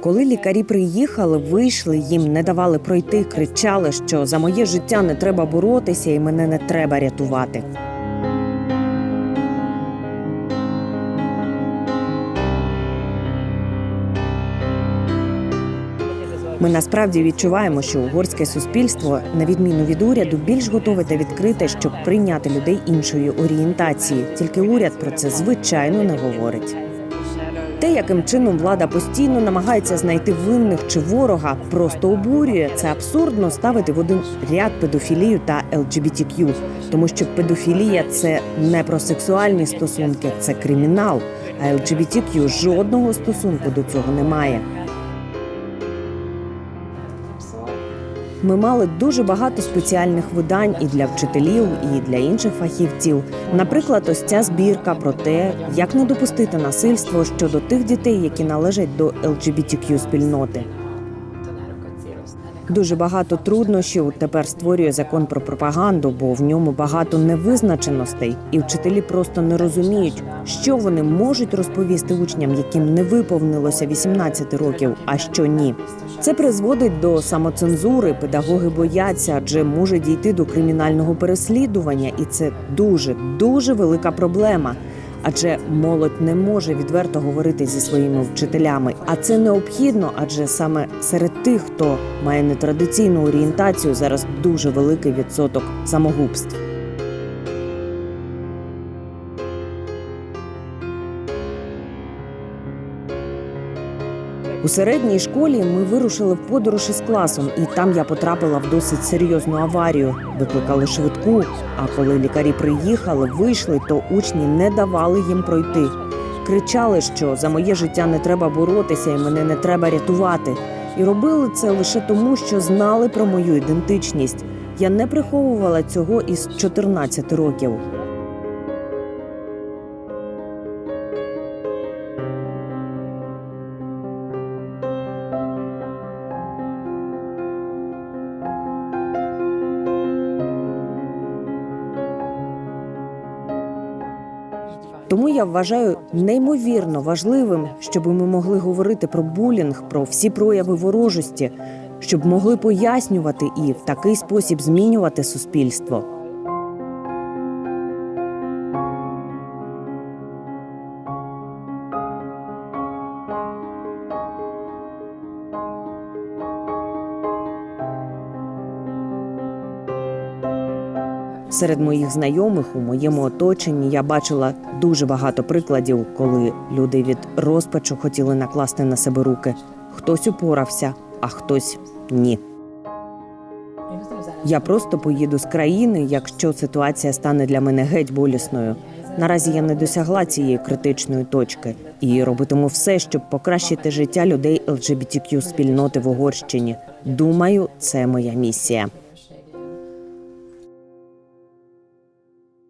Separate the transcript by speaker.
Speaker 1: Коли лікарі приїхали, вийшли, їм не давали пройти, кричали, що за моє життя не треба боротися і мене не треба рятувати. Ми насправді відчуваємо, що угорське суспільство, на відміну від уряду, більш готове та відкрите, щоб прийняти людей іншої орієнтації. Тільки уряд про це звичайно не говорить. Те, яким чином влада постійно намагається знайти винних чи ворога, просто обурює. Це абсурдно ставити в один ряд педофілію та LGBTQ, тому що педофілія це не про сексуальні стосунки, це кримінал. А LGBTQ жодного стосунку до цього не Ми мали дуже багато спеціальних видань і для вчителів, і для інших фахівців. Наприклад, ось ця збірка про те, як не допустити насильство щодо тих дітей, які належать до LGBTQ спільноти. Дуже багато труднощів тепер створює закон про пропаганду, бо в ньому багато невизначеностей, і вчителі просто не розуміють, що вони можуть розповісти учням, яким не виповнилося 18 років, а що ні. Це призводить до самоцензури. Педагоги бояться, адже може дійти до кримінального переслідування, і це дуже дуже велика проблема. Адже молодь не може відверто говорити зі своїми вчителями, а це необхідно, адже саме серед тих, хто має нетрадиційну орієнтацію, зараз дуже великий відсоток самогубств. У середній школі ми вирушили в подорож із класом, і там я потрапила в досить серйозну аварію. Викликали швидку. А коли лікарі приїхали, вийшли, то учні не давали їм пройти. Кричали, що за моє життя не треба боротися і мене не треба рятувати. І робили це лише тому, що знали про мою ідентичність. Я не приховувала цього із 14 років. Тому я вважаю неймовірно важливим, щоб ми могли говорити про булінг, про всі прояви ворожості, щоб могли пояснювати і в такий спосіб змінювати суспільство. Серед моїх знайомих у моєму оточенні я бачила дуже багато прикладів, коли люди від розпачу хотіли накласти на себе руки. Хтось упорався, а хтось ні. Я просто поїду з країни, якщо ситуація стане для мене геть болісною. Наразі я не досягла цієї критичної точки і робитиму все, щоб покращити життя людей LGBTQ спільноти в Угорщині. Думаю, це моя місія.